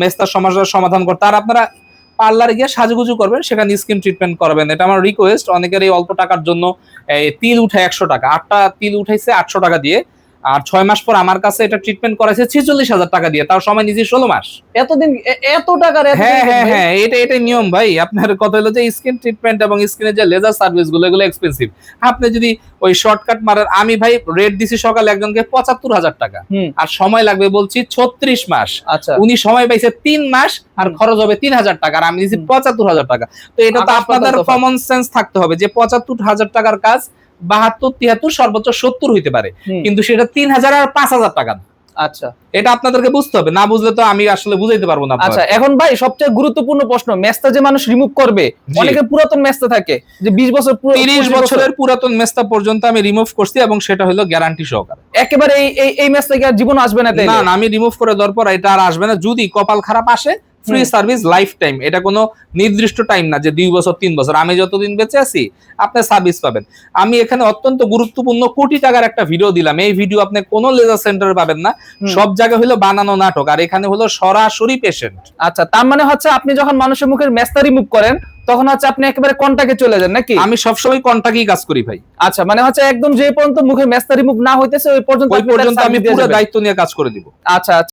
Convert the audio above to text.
মেস্তার সমস্যার সমাধান করতে। আর আপনারা পার্লারে গিয়ে সাজুগুজু করবেন, সেখানে স্কিন ট্রিটমেন্ট করবেন। এটা আমার রিকোয়েস্ট অনেকের এই অল্প টাকার জন্য তিল উঠে একশো টাকা, আটটা তিল উঠেছে আটশো টাকা দিয়ে। আর ছয় মাস পর আমার কাছে এটা ট্রিটমেন্ট করাইছে ছেচল্লিশ হাজার টাকা দিয়ে। তার সময় নিজে ষোলো মাস। এতদিন এত টাকার হ্যাঁ হ্যাঁ হ্যাঁ এটা এটাই নিয়ম ভাই। আপনার কথা হলো যে স্কিন ট্রিটমেন্ট এবং স্কিনের যে লেজার সার্ভিসগুলো এগুলো এক্সপেন্সিভ আপনি যদি ওই শর্টকাট মারেন আমি ভাই রেট দিছি সকালে একজনকে পঁচাত্তর হাজার টাকা। আর সময় লাগবে বলছি ছত্রিশ মাস। আচ্ছা। উনি সময় পাইছে তিন মাস আর খরচ হবে তিন হাজার টাকা আর আমি দিচ্ছি পঁচাত্তর হাজার টাকা। তো এটা তো আপনাদের কমন সেন্স থাকতে হবে যে পঁচাত্তর হাজার টাকার কাজ বাহাত্তর তিয়াত্তর সর্বোচ্চ সত্তর হইতে পারে। কিন্তু সেটা তিন হাজার আর পাঁচ হাজার টাকা। আচ্ছা। এটা আপনাদেরকে বুঝতে হবে। না বুঝলে তো আমি আসলে বুঝাইতে পারব না আচ্ছা এখন ভাই সবচেয়ে গুরুত্বপূর্ণ প্রশ্ন মেস্তা যে মানুষ রিমুভ করবে অনেকে পুরাতন মেস্তা থাকে যে 20 বছর পুরো- তিরিশ বছরের পুরাতন মেস্তা পর্যন্ত আমি রিমুভ করছি এবং সেটা হলো গ্যারান্টি সহকারে। একেবারে এই এই মেস্তা কি আর জীবন আসবে না না না আমি রিমুভ করে দেওয়ার পর এটা আর আসবে না। যদি কপাল খারাপ আসে ফ্রি সার্ভিস লাইফ টাইম এটা কোনো নির্দিষ্ট টাইম না যে দুই বছর তিন বছর। আমি যতদিন বেঁচে আছি আপনি সার্ভিস পাবেন। আমি এখানে অত্যন্ত গুরুত্বপূর্ণ কোটি টাকার একটা ভিডিও দিলাম। এই ভিডিও আপনি কোনো লেজার সেন্টারে পাবেন না। সব জায়গায় হলো বানানো নাটক আর এখানে হলো সরাসরি পেশেন্ট আচ্ছা তার মানে হচ্ছে আপনি যখন মানুষের মুখের মেস্তা রিমুভ করেন তখন হচ্ছে আপনি একেবারে কন্টাকে চলে যান নাকি? আমি সবসময় কন্টাক্টই কাজ করি ভাই। আচ্ছা মানে হচ্ছে একদম যে পর্যন্ত মুখের মেস্তা রিমুভ না হইতেছে ওই পর্যন্ত ওই পর্যন্ত আমি পুরো দায়িত্ব নিয়ে কাজ করে দিব। আচ্ছা আচ্ছা।